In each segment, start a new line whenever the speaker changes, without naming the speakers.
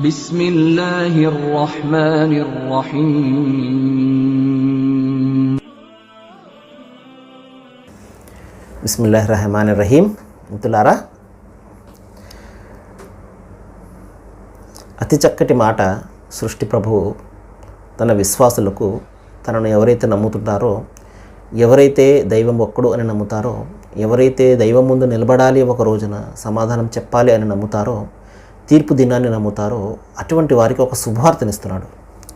بسم الله الرحمن الرحيم
బిస్మిల్లాహ్ రహమాన్ రహీం మిత్రులారా అతి చక్కటి మాట సృష్టి ప్రభువు తన విశ్వాసులకు తనను ఎవరైతే నమ్ముతుంటారో ఎవరైతే దైవం ఒక్కడు అని నమ్ముతారో ఎవరైతే దైవం ముందు నిలబడాలి ఒక రోజున సమాధానం చెప్పాలి అని నమ్ముతారో తీర్పు దినాన్ని నమ్ముతారో అటువంటి వారికి ఒక శుభవార్తనిస్తున్నాడు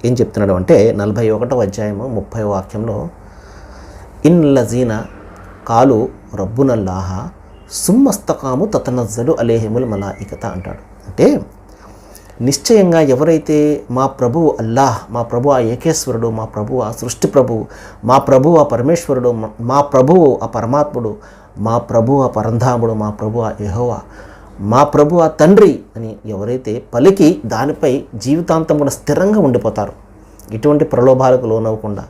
ఏం చెప్తున్నాడు అంటే నలభై ఒకటో అధ్యాయము ముప్పై వాక్యంలో ఇన్ లజీన కాలు రబ్బునల్లాహ సుమ్మస్తకాము తతనజ్జలు అలేహిముల్ మలాయికత అంటాడు. అంటే నిశ్చయంగా ఎవరైతే మా ప్రభువు అల్లాహ్ మా ప్రభు ఆ ఏకేశ్వరుడు మా ప్రభు ఆ సృష్టి ప్రభువు మా ప్రభు ఆ పరమేశ్వరుడు మా- ప్రభువు ఆ పరమాత్ముడు మా ప్రభు ఆ పరంధాముడు మా ప్రభు ఆ యహోవా మా ప్రభు ఆ తండ్రి అని ఎవరైతే పలికి దానిపై జీవితాంతం కూడా స్థిరంగా ఉండిపోతారు. ఇటువంటి ప్రలోభాలకు లోనవ్వకుండా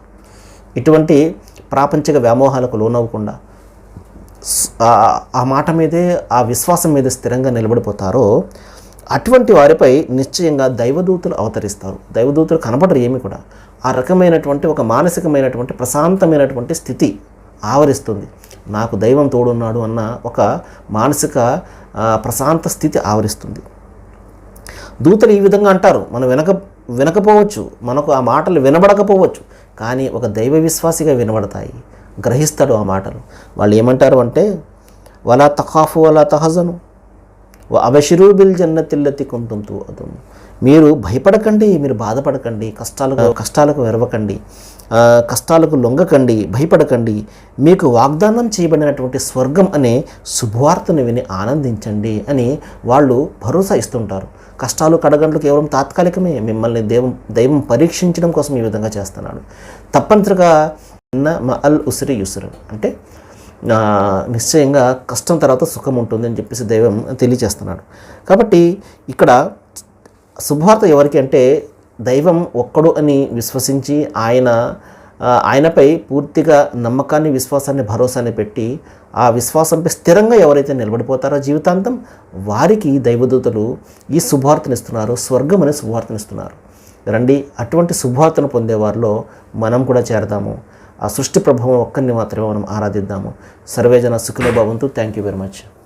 ఇటువంటి ప్రాపంచిక వ్యామోహాలకు లోనవ్వకుండా ఆ- ఆ మాట మీదే ఆ విశ్వాసం మీద స్థిరంగా నిలబడిపోతారో అటువంటి వారిపై నిశ్చయంగా దైవదూతలు అవతరిస్తారు. దైవదూతలు కనబడరు ఏమి కూడా. ఆ రకమైనటువంటి ఒక మానసికమైనటువంటి ప్రశాంతమైనటువంటి స్థితి ఆవరిస్తుంది. నాకు దైవం తోడున్నాడు అన్న ఒక మానసిక ప్రశాంత స్థితి ఆవరిస్తుంది. దూతలు ఈ విధంగా అంటారు మనం వినక వినకపోవచ్చు మనకు ఆ మాటలు వినబడకపోవచ్చు కానీ ఒక దైవ విశ్వాసిగా వినబడతాయి. గ్రహిస్తాడు ఆ మాటలు. వాళ్ళు ఏమంటారు అంటే వలా తఖాఫు వలా తహజను అవశిరు బిల్ జన్నతిల్లతి కుంటుంతు అదును మీరు భయపడకండి మీరు బాధపడకండి కష్టాలకు కష్టాలకు వెరవకండి. కష్టాలకు లొంగకండి భయపడకండి. మీకు వాగ్దానం చేయబడినటువంటి స్వర్గం అనే శుభవార్తను విని ఆనందించండి అని వాళ్ళు భరోసా ఇస్తుంటారు. కష్టాలు కడగండ్లు కేవలం తాత్కాలికమే మిమ్మల్ని దైవం దైవం పరీక్షించడం కోసం ఈ విధంగా చేస్తున్నాడు. తప్పనిసరిగా నిన్న మా అల్ ఉసిరి యుసురు. అంటే నిశ్చయంగా కష్టం తర్వాత సుఖం ఉంటుంది అని చెప్పేసి దైవం తెలియజేస్తున్నాడు కాబట్టి ఇక్కడ శుభవార్త ఎవరికి అంటే దైవం ఒక్కడు అని విశ్వసించి ఆయన ఆయనపై పూర్తిగా నమ్మకాన్ని విశ్వాసాన్ని భరోసాన్ని పెట్టి ఆ విశ్వాసంపై స్థిరంగా ఎవరైతే నిలబడిపోతారో జీవితాంతం వారికి దైవదూతలు ఈ శుభార్తనిస్తున్నారు స్వర్గం అనే శుభార్తనిస్తున్నారు రండి అటువంటి శుభవార్తను పొందేవారిలో మనం కూడా చేరదాము. ఆ సృష్టి ప్రభావం ఒక్కరిని మాత్రమే మనం ఆరాధిద్దాము. సర్వేజన సుఖిలో భవంతు. Thank you very much